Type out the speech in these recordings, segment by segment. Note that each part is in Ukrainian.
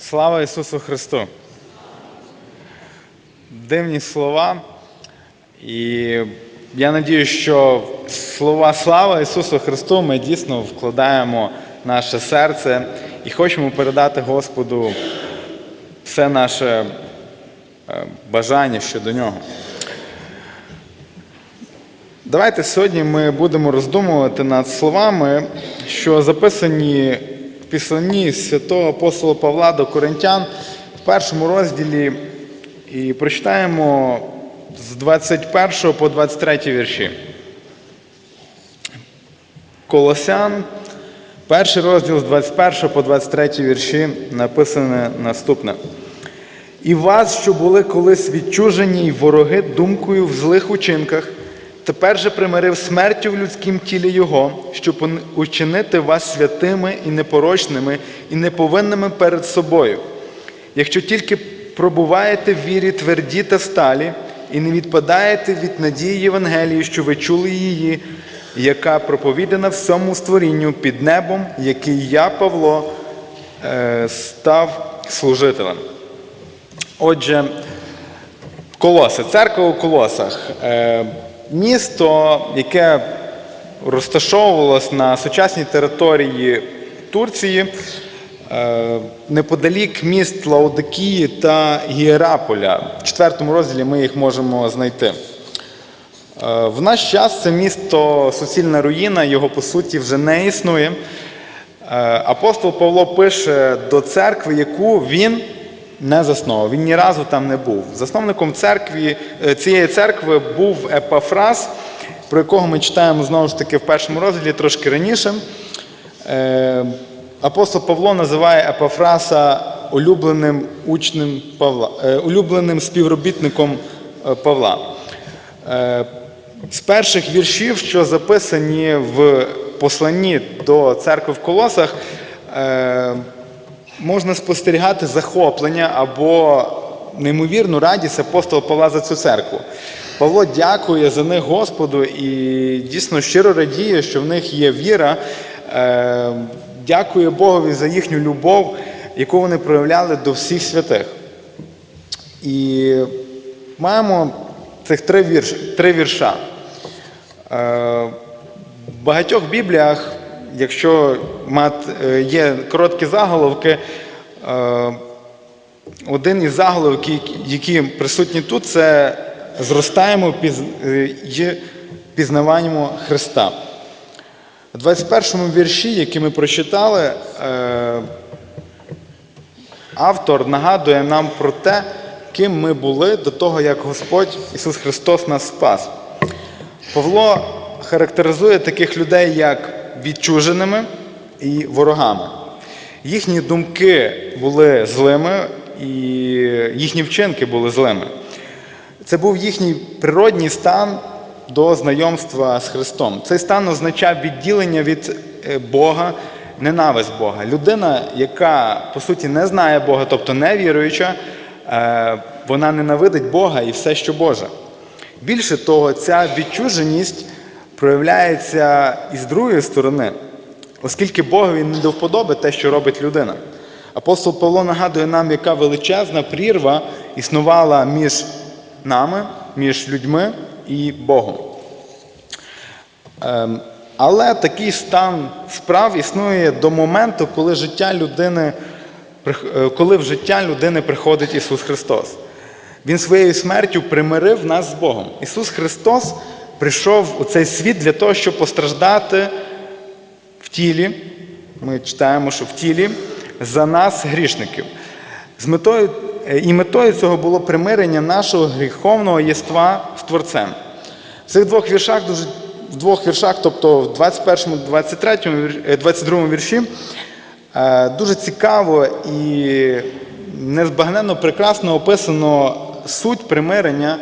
Слава Ісусу Христу! Дивні слова. І я надію, що слова слава Ісусу Христу ми дійсно вкладаємо в наше серце і хочемо передати Господу все наше е, бажання щодо нього. Давайте сьогодні ми будемо роздумувати над словами, що записані в післанні святого апостола Павла до Коринтян в першому розділі і прочитаємо з 21 по 23 вірші. Колосян, перший розділ з 21 по 23 вірші написане наступне. І вас, що були колись відчужені й вороги думкою в злих учинках, тепер же примирив смертю в людськім тілі Його, щоб учинити вас святими і непорочними, і неповинними перед собою. Якщо тільки пробуваєте в вірі тверді та сталі, і не відпадаєте від надії Євангелії, що ви чули її, яка проповідана всьому створінню під небом, який я, Павло, е, став служителем. Отже, Колоси, церква у Колосах. Місто, яке розташовувалось на сучасній території Турції, е, неподалік міст Лаодикії та Гієраполя. В четвертому розділі ми їх можемо знайти. Е, В наш час це місто суцільна руїна, його по суті вже не існує. Е, Апостол Павло пише до церкви, яку він не засновував. Він ні разу там не був. Засновником церкви, е, цієї церкви був Епафрас, про якого ми читаємо знову ж таки в першому розділі трошки раніше. Е, Апостол Павло називає Епафраса улюбленим учнем Павла, е, улюбленим співробітником Павла. З перших віршів, що записані в посланні до церкви в Колосах, можна спостерігати захоплення або неймовірну радість апостола Павла за цю церкву. Павло дякує за них Господу і дійсно щиро радіє, що в них є віра. Е, Дякує Богові за їхню любов, яку вони проявляли до всіх святих. І маємо цих три, вірш, три вірша. Е, В багатьох бібліях, якщо е, є короткі заголовки, е, один із заголовків, які присутні тут, це зростаємо піз- е, пізнаваємо Христа. У 21 вірші, який ми прочитали, автор нагадує нам про те, ким ми були до того, як Господь Ісус Христос нас спас. Павло характеризує таких людей як відчуженими і ворогами. Їхні думки були злими, і їхні вчинки були злими. Це був їхній природній стан до знайомства з Христом. Цей стан означав відділення від е, Бога, ненависть Бога. Людина, яка по суті не знає Бога, тобто не віруюча, е, вона ненавидить Бога і все, що Боже. Більше того, ця відчуженість проявляється і з другої сторони, оскільки Богові не до вподоби те, що робить людина. Апостол Павло нагадує нам, яка величезна прірва існувала між нами, між людьми і Богом. Ем, Але такий стан справ існує до моменту, коли життя людини, е, коли в життя людини приходить Ісус Христос. Він своєю смертю примирив нас з Богом. Ісус Христос прийшов у цей світ для того, щоб постраждати в тілі. Ми читаємо, що в тілі за нас, грішників. З метою, е, і метою цього було примирення нашого гріховного єства з Творцем. В цих двох віршах, дуже, в двох віршах, тобто в 21, 23, вір- е, 22 вірші, е, дуже цікаво і незбагненно прекрасно описано суть примирення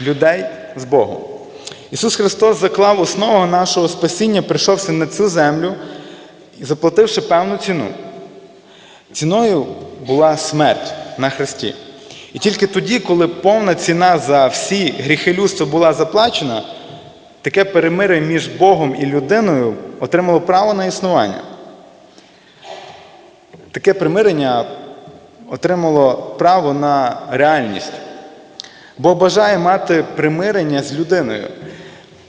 людей з Богом. Ісус Христос заклав основу нашого спасіння, прийшовши на цю землю і заплативши певну ціну. Ціною була смерть на Христі. І тільки тоді, коли повна ціна за всі гріхи людства була заплачена, таке перемир'я між Богом і людиною отримало право на існування. Таке примирення отримало право на реальність. Бог бажає мати примирення з людиною.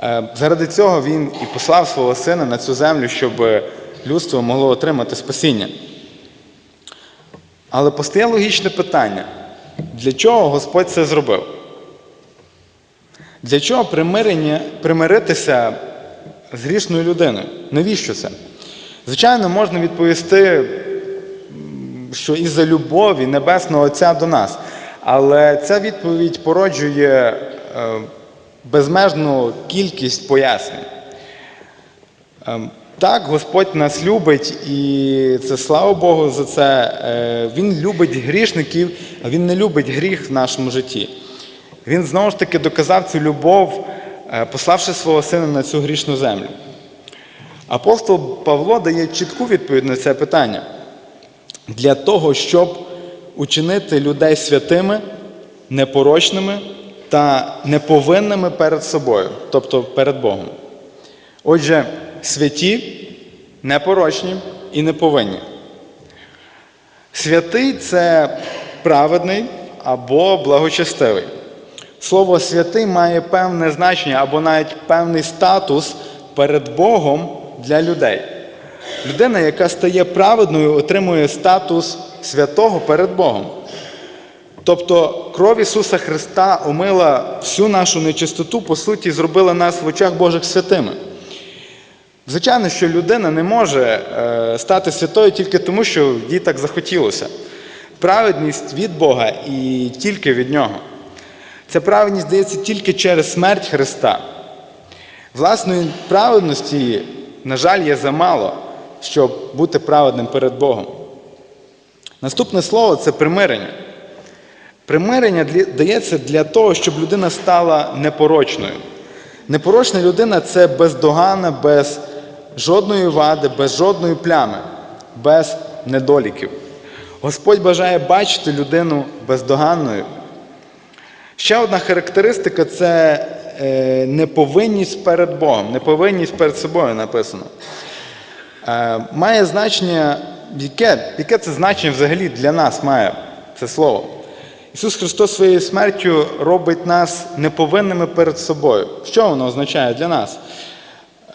Е, Заради цього Він і послав свого сина на цю землю, щоб людство могло отримати спасіння. Але постає логічне питання: для чого Господь це зробив? Для чого примирення, примиритися з грішною людиною? Навіщо це? Звичайно, можна відповісти, що із-за любові Небесного Отця до нас. Але ця відповідь породжує е, безмежну кількість пояснень. Ем, Так, Господь нас любить, і це слава Богу за це. Е, Він любить грішників, а Він не любить гріх в нашому житті. Він знову ж таки доказав цю любов, е, пославши свого сина на цю грішну землю. Апостол Павло дає чітку відповідь на це питання. Для того, щоб учинити людей святими, непорочними та неповинними перед собою, тобто перед Богом. Отже, святі, непорочні і неповинні. Святий це праведний або благочестивий. Слово святий має певне значення або навіть певний статус перед Богом для людей. Людина, яка стає праведною, отримує статус святого перед Богом. Тобто кров Ісуса Христа омила всю нашу нечистоту, по суті, зробила нас в очах Божих святими. Звичайно, що людина не може е, стати святою тільки тому, що їй так захотілося. Праведність від Бога і тільки від Нього. Ця праведність дається тільки через смерть Христа. Власної праведності, на жаль, є замало, щоб бути праведним перед Богом. Наступне слово це примирення. Примирення дається для того, щоб людина стала непорочною. Непорочна людина це бездоганна, без жодної вади, без жодної плями, без недоліків. Господь бажає бачити людину бездоганною. Ще одна характеристика це е, неповинність перед Богом, неповинність перед собою написано. Е, має значення, яке, яке це значення взагалі для нас має це слово? Ісус Христос своєю смертю робить нас неповинними перед собою. Що воно означає для нас?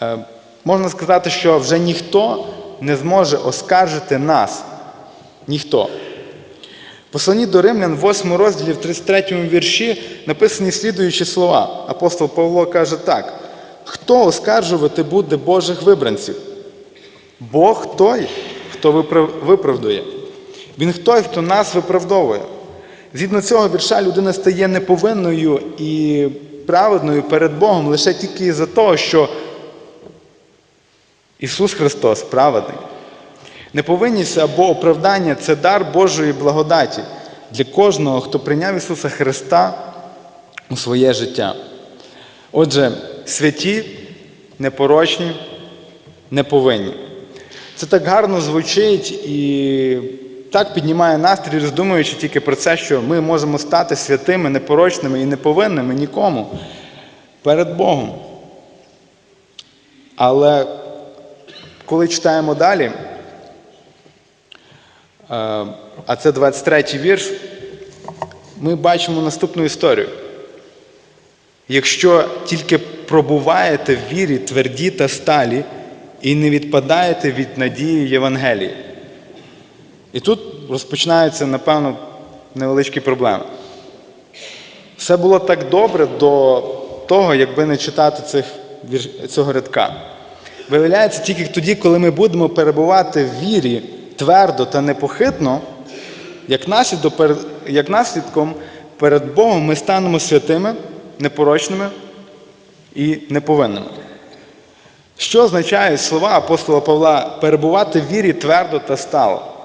Е, можна сказати, що вже ніхто не зможе оскаржити нас. Ніхто. Посланні до Римлян, в 8 розділі, в 33 вірші, написані слідуючі слова. Апостол Павло каже так: хто оскаржувати буде Божих вибранців? Бог той, хто виправдує. Він той, хто нас виправдовує. Згідно цього вірша людина стає неповинною і праведною перед Богом лише тільки із-за того, що Ісус Христос праведний. Неповинність або оправдання це дар Божої благодаті для кожного, хто прийняв Ісуса Христа у своє життя. Отже, святі, непорочні, неповинні. Це так гарно звучить і так піднімає настрій, роздумуючи тільки про це, що ми можемо стати святими, непорочними і неповинними нікому перед Богом. Але коли читаємо далі, е, а це 23 вірш, ми бачимо наступну історію. Якщо тільки пробуваєте в вірі тверді та сталі і не відпадаєте від надії Євангелії. І тут розпочинаються, напевно, невеличкі проблеми. Все було так добре до того, якби не читати цих, цього рядка. Виявляється, тільки тоді, коли ми будемо перебувати в вірі твердо та непохитно, як, наслідок, як наслідком перед Богом ми станемо святими, непорочними і неповинними. Що означають слова апостола Павла перебувати в вірі твердо та стало?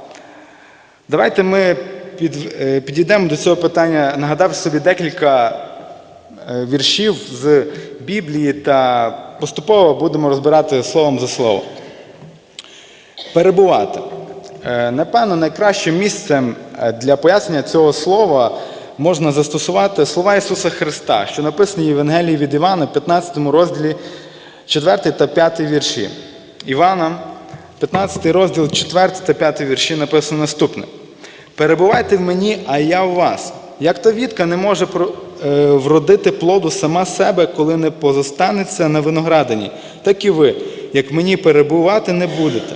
Давайте ми під, е, підійдемо до цього питання, нагадавши собі декілька е, віршів з Біблії та поступово будемо розбирати словом за слово. Перебувати. Е, Напевно, найкращим місцем для пояснення цього слова можна застосувати слова Ісуса Христа, що написані в Євангелії від Івана, 15 розділі 4 та 5 вірші. Івана, 15 розділ, 4 та 5 вірші написано наступне. Перебувайте в мені, а я в вас. Як та вітка не може е, вродити плоду сама себе, коли не позостанеться на виноградині, так і ви, як мені перебувати не будете.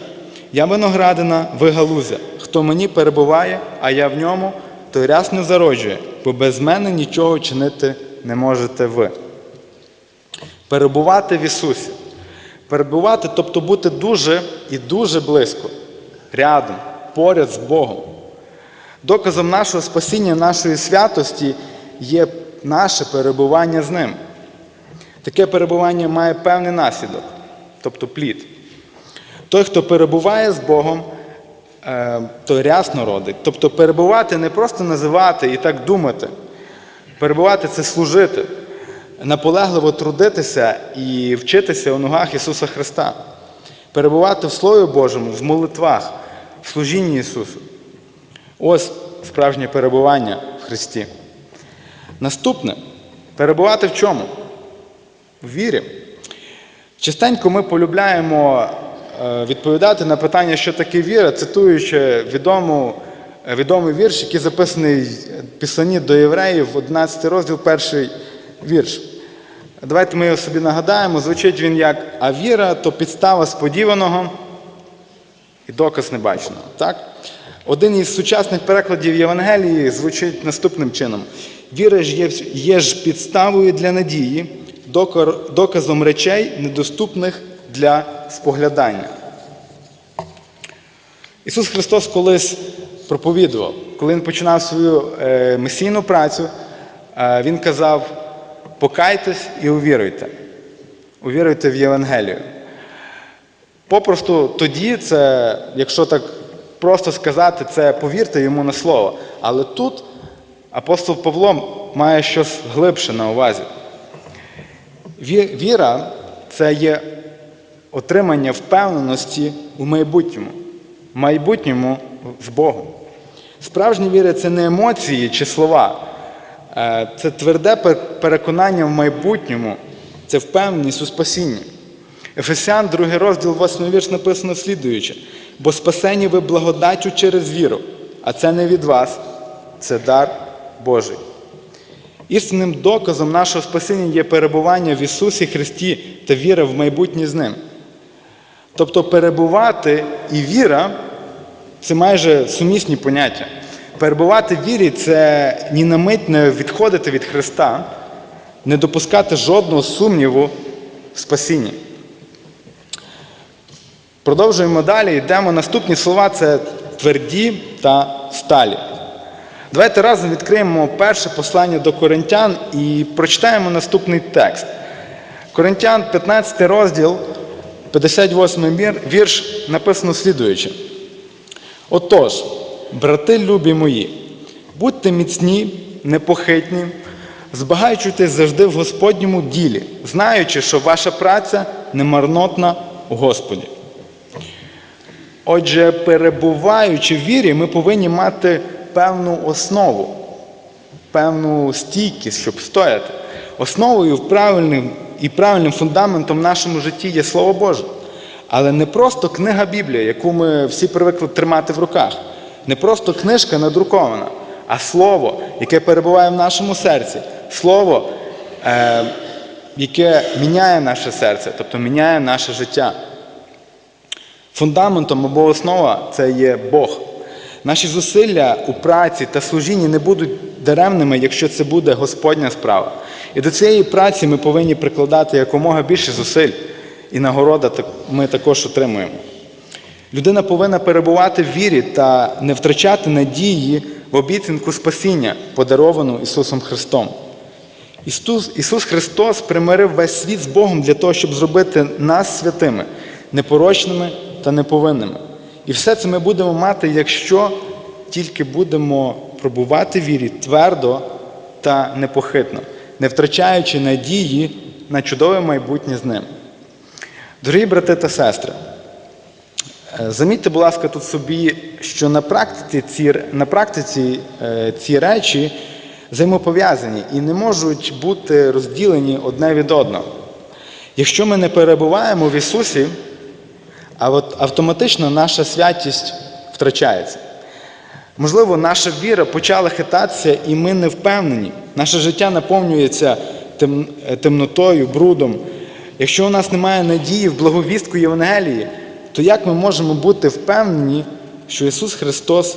Я виноградина, ви галузя. Хто мені перебуває, а я в ньому, той рясно зароджує, бо без мене нічого чинити не можете ви. Перебувати в Ісусі. Перебувати, тобто бути дуже і дуже близько, рядом, поряд з Богом. Доказом нашого спасіння, нашої святості є наше перебування з Ним. Таке перебування має певний наслідок, тобто плід. Той, хто перебуває з Богом, е, той рясно родить. Тобто перебувати не просто називати і так думати. Перебувати це служити, наполегливо трудитися і вчитися у ногах Ісуса Христа. Перебувати в Слові Божому, в молитвах, в служінні Ісусу. Ось справжнє перебування в Христі. Наступне перебувати в чому? В вірі. Частенько ми полюбляємо е, відповідати на питання, що таке віра, цитуючи відому, е, відомий вірш, який записаний в Писанні до євреїв, 11 розділ, перший вірш. Давайте ми його собі нагадаємо. Звучить він як а віра то підстава сподіваного і доказ небаченого. Так? Один із сучасних перекладів Євангелії звучить наступним чином: віра ж є, є ж підставою для надії, доказом речей, недоступних для споглядання. Ісус Христос колись проповідував, коли Він починав свою е, месійну працю, е, Він казав: покайтесь і увіруйте. Увіруйте в Євангелію. Попросту тоді це, якщо так просто сказати, це повірте йому на слово. Але тут апостол Павло має щось глибше на увазі. Віра це є отримання впевненості у майбутньому, майбутньому з Богом. Справжня віра це не емоції чи слова, це тверде переконання в майбутньому, це впевненість у спасінні. Ефесян, 2 розділ, 8 вірш написано слідуюче. Бо спасені ви благодаттю через віру, а це не від вас, це дар Божий. Істинним доказом нашого спасіння є перебування в Ісусі Христі та віра в майбутнє з Ним. Тобто перебувати і віра це майже сумісні поняття. Перебувати в вірі це ні на мить не відходити від Христа, не допускати жодного сумніву в спасінні. Продовжуємо далі, йдемо. Наступні слова це тверді та сталі. Давайте разом відкриємо перше послання до Коринтян і прочитаємо наступний текст. Коринтян, 15 розділ, 58 вірш, написано слідуюче. Отож, брати любі мої, будьте міцні, непохитні, збагачуйтесь завжди в Господньому ділі, знаючи, що ваша праця не марнотна у Господі. Отже, перебуваючи в вірі, ми повинні мати певну основу, певну стійкість, щоб стояти. Основою правильним і правильним фундаментом в нашому житті є Слово Боже. Але не просто книга Біблія, яку ми всі привикли тримати в руках, не просто книжка надрукована, а слово, яке перебуває в нашому серці, слово, е, яке міняє наше серце, тобто міняє наше життя. Фундаментом або основа це є Бог. Наші зусилля у праці та служінні не будуть даремними, якщо це буде Господня справа. І до цієї праці ми повинні прикладати якомога більше зусиль, і нагорода ми також отримуємо. Людина повинна перебувати в вірі та не втрачати надії в обіцянку спасіння, подаровану Ісусом Христом. Ісус, Ісус Христос примирив весь світ з Богом для того, щоб зробити нас святими, непорочними та неповинними. І все це ми будемо мати, якщо тільки будемо пробувати в вірі твердо та непохитно, не втрачаючи надії на чудове майбутнє з ним. Дорогі брати та сестри, Замітьте, будь ласка, тут собі, що на практиці ці, на практиці е, ці речі взаємопов'язані і не можуть бути розділені одне від одного. Якщо ми не перебуваємо в Ісусі, а от автоматично наша святість втрачається. Можливо, наша віра почала хитатися, і ми не впевнені. Наше життя наповнюється е, темнотою, брудом. Якщо у нас немає надії в благовістку Євангелії, то як ми можемо бути впевнені, що Ісус Христос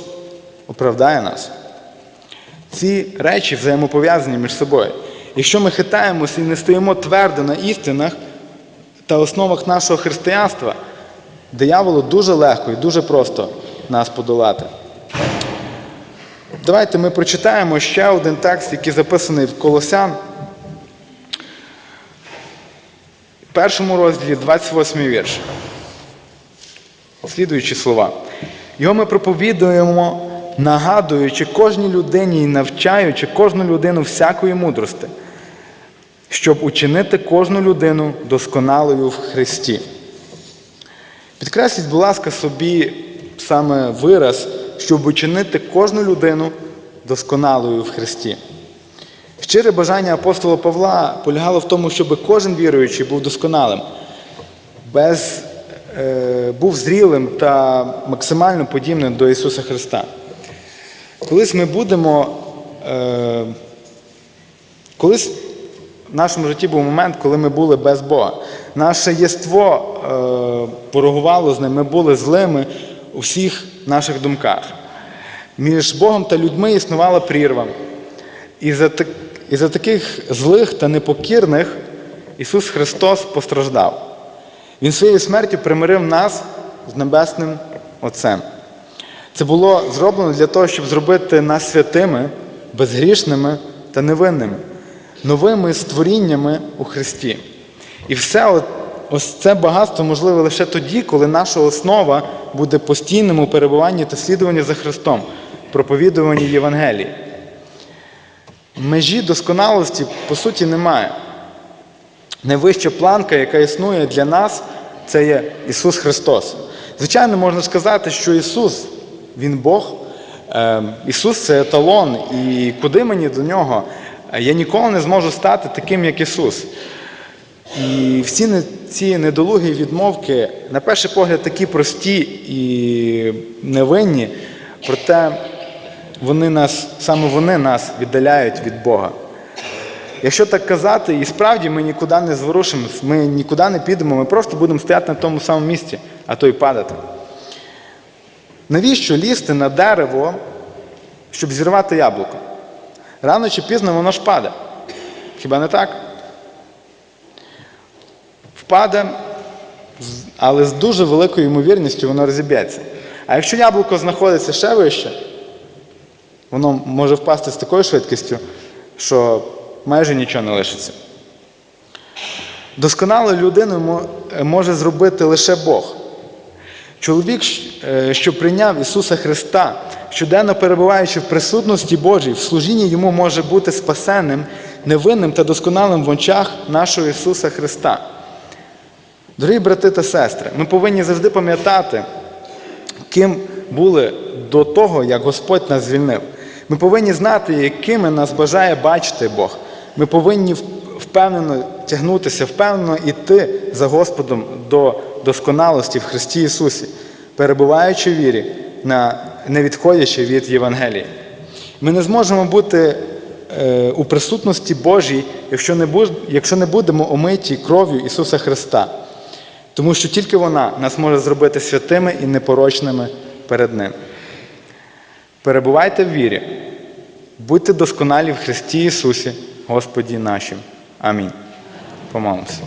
оправдає нас? Ці речі взаємопов'язані між собою. Якщо ми хитаємося і не стоїмо твердо на істинах та основах нашого християнства, дияволу дуже легко і дуже просто нас подолати. Давайте ми прочитаємо ще один текст, який записаний в Колосян. В першому розділі 28 вірш. Слідуючі слова. Його ми проповідуємо, нагадуючи кожній людині і навчаючи кожну людину всякої мудрости, щоб учинити кожну людину досконалою в Христі. Підкресліть, будь ласка, собі саме вираз, щоб учинити кожну людину досконалою в Христі. Щире бажання апостола Павла полягало в тому, щоб кожен віруючий був досконалим, без, був зрілим та максимально подібним до Ісуса Христа. Колись ми будемо. Е, колись в нашому житті був момент, коли ми були без Бога. Наше єство е, порогувало з ним, ми були злими у всіх наших думках. Між Богом та людьми існувала прірва. І за, і за таких злих та непокірних Ісус Христос постраждав. Він своєю смертю примирив нас з Небесним Отцем. Це було зроблено для того, щоб зробити нас святими, безгрішними та невинними, новими створіннями у Христі. І все ось це багатство можливе лише тоді, коли наша основа буде постійним у перебуванні та слідуванні за Христом, проповідуванні Євангелії. Межі досконалості, по суті, немає. Найвища планка, яка існує для нас, це є Ісус Христос. Звичайно, можна сказати, що Ісус, Він Бог, Е, Ісус це еталон, і куди мені до нього? Я ніколи не зможу стати таким, як Ісус. І всі ці недолугі відмовки, на перший погляд, такі прості і невинні, проте вони нас, саме вони нас віддаляють від Бога. Якщо так казати, і справді ми нікуди не зворушимось, ми нікуди не підемо, ми просто будемо стояти на тому самому місці, а то й падати. Навіщо лізти на дерево, щоб зірвати яблуко? Рано чи пізно воно ж паде. Хіба не так? Впаде, але з дуже великою ймовірністю воно розіб'ється. А якщо яблуко знаходиться ще вище, воно може впасти з такою швидкістю, що майже нічого не лишиться. Досконалу людину може зробити лише Бог. Чоловік, е, що прийняв Ісуса Христа, щоденно перебуваючи в присутності Божій, в служінні йому може бути спасенним, невинним та досконалим в очах нашого Ісуса Христа. Дорогі брати та сестри, ми повинні завжди пам'ятати, ким були до того, як Господь нас звільнив. Ми повинні знати, якими нас бажає бачити Бог. Ми повинні впевнено тягнутися, впевнено йти за Господом до досконалості в Христі Ісусі, перебуваючи в вірі, не відходячи від Євангелії. Ми не зможемо бути е, у присутності Божій, якщо не, будемо омиті кров'ю Ісуса Христа. Тому що тільки вона нас може зробити святими і непорочними перед Ним. Перебувайте в вірі, будьте досконалі в Христі Ісусі, Господі нашим. Амінь. Помолимося.